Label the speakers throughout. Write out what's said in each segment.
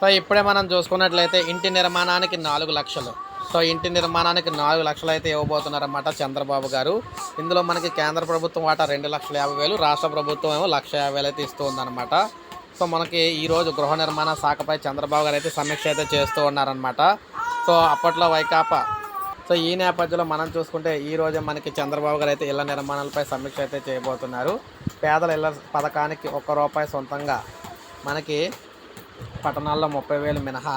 Speaker 1: So ఇప్పుడే మనం చూసుకున్నట్లయితే ఇంటి నిర్మాణానికి నాలుగు లక్షలు. సో ఇంటి నిర్మాణానికి నాలుగు లక్షలు అయితే ఇవ్వబోతున్నారన్నమాట చంద్రబాబు గారు. ఇందులో మనకి కేంద్ర ప్రభుత్వం వాటా రెండు లక్షల యాభై వేలు రాష్ట్ర ప్రభుత్వం ఏమో లక్ష యాభై వేలు అయితే ఇస్తూ ఉందన్నమాట. సో మనకి ఈరోజు గృహ నిర్మాణ శాఖపై చంద్రబాబు గారు అయితే సమీక్ష అయితే చేస్తూ ఉన్నారనమాట సో అప్పట్లో వైకాపా. సో ఈ నేపథ్యంలో మనం చూసుకుంటే ఈ మనకి చంద్రబాబు గారు అయితే ఇళ్ళ నిర్మాణాలపై సమీక్ష అయితే చేయబోతున్నారు. పేదల ఇళ్ళ పథకానికి ఒక్క రూపాయి సొంతంగా మనకి పట్టణాల్లో ముప్పై వేలు మినహా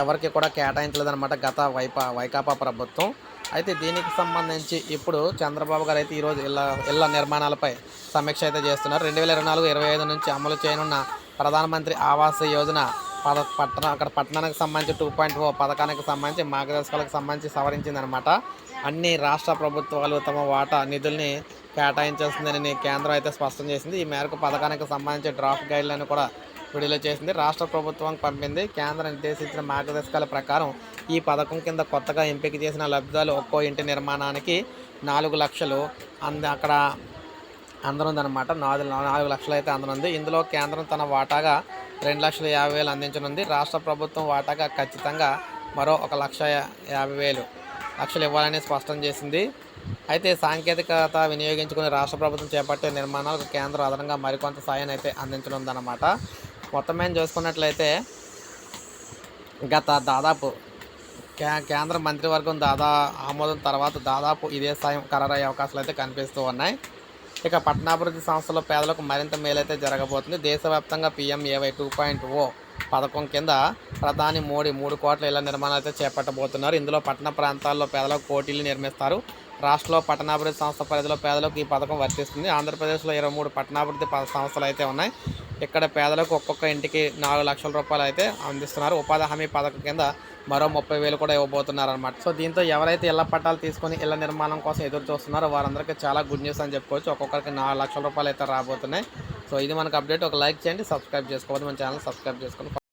Speaker 1: ఎవరికి కూడా కేటాయించలేదన్నమాట గత వైపా వైకాపా ప్రభుత్వం. అయితే దీనికి సంబంధించి ఇప్పుడు చంద్రబాబు గారు అయితే ఈరోజు ఇళ్ళ ఇళ్ళ నిర్మాణాలపై సమీక్ష అయితే చేస్తున్నారు. రెండు వేల ఇరవై నాలుగు ఇరవై ఐదు నుంచి అమలు చేయనున్న ప్రధానమంత్రి ఆవాస్ యోజన పద పట్టణ అక్కడ పట్టణానికి సంబంధించి టూ పాయింట్ ఓ పథకానికి సంబంధించి మార్గదర్శకాలకు సంబంధించి సవరించిందనమాట అన్ని రాష్ట్ర ప్రభుత్వాలు తమ వాటా నిధుల్ని కేటాయించాల్సిందని కేంద్రం అయితే స్పష్టం చేసింది. ఈ మేరకు పథకానికి సంబంధించి డ్రాఫ్ట్ గైడ్లను కూడా విడుదల చేసింది. రాష్ట్ర ప్రభుత్వం పంపింది. కేంద్రం నిర్దేశించిన మార్గదర్శకాల ప్రకారం ఈ పథకం కింద కొత్తగా ఎంపిక చేసిన లబ్ధాలు ఒక్కో ఇంటి నిర్మాణానికి నాలుగు లక్షలు అంద అక్కడ అందనుందనమాట నాలుగు నాలుగు లక్షలు అయితే అందనుంది. ఇందులో కేంద్రం తన వాటాగా రెండు లక్షల యాభై వేలు అందించనుంది. రాష్ట్ర ప్రభుత్వం వాటాగా ఖచ్చితంగా మరో ఒక లక్ష యాభై వేలు లక్షలు ఇవ్వాలని స్పష్టం చేసింది. అయితే సాంకేతికత వినియోగించుకుని రాష్ట్ర ప్రభుత్వం చేపట్టే నిర్మాణాలకు కేంద్రం అదనంగా మరికొంత సాయాన్ని అయితే అందించనుందన్నమాట. మొత్తం మేము చూసుకున్నట్లయితే గత దాదాపు కే కేంద్ర మంత్రివర్గం దాదా ఆమోదం తర్వాత దాదాపు ఇదే స్థాయి ఖరారయ్యే అవకాశాలు అయితే కనిపిస్తూ ఉన్నాయి. ఇక పట్టణాభివృద్ధి సంస్థలో పేదలకు మరింత మేలైతే జరగబోతుంది. దేశవ్యాప్తంగా పిఎంఏవై టూ పాయింట్ ఓ పథకం కింద ప్రధాని మోడీ మూడు కోట్ల ఇళ్ళ నిర్మాణాలు అయితే చేపట్టబోతున్నారు. ఇందులో పట్టణ ప్రాంతాల్లో పేదలకు కోటీలు నిర్మిస్తారు. రాష్ట్రంలో పట్టణాభివృద్ధి సంస్థ పరిధిలో పేదలకు ఈ పథకం వర్తిస్తుంది. ఆంధ్రప్రదేశ్లో ఇరవై మూడు పట్టణాభివృద్ధి సంస్థలు అయితే ఉన్నాయి. ఇక్కడ పేదలకు ఒక్కొక్క ఇంటికి నాలుగు లక్షల రూపాయలు అయితే అందిస్తున్నారు. ఉపాధి హామీ పథకం కింద మరో ముప్పై వేలు కూడా ఇవ్వబోతున్నారు అనమాట సో దీంతో ఎవరైతే ఇళ్ళ పట్టాలు తీసుకొని ఇళ్ళ నిర్మాణం కోసం ఎదురు చూస్తున్నారో వారందరికీ చాలా గుడ్ న్యూస్ అని చెప్పుకోవచ్చు. ఒక్కొక్కరికి నాలుగు లక్షల రూపాయలు అయితే రాబోతున్నాయి. సో ఇది మనకు అప్డేట్. ఒక లైక్ చేయండి సబ్స్క్రైబ్ చేసుకోవద్దు. మన ఛానల్ సబ్స్క్రైబ్ చేసుకోండి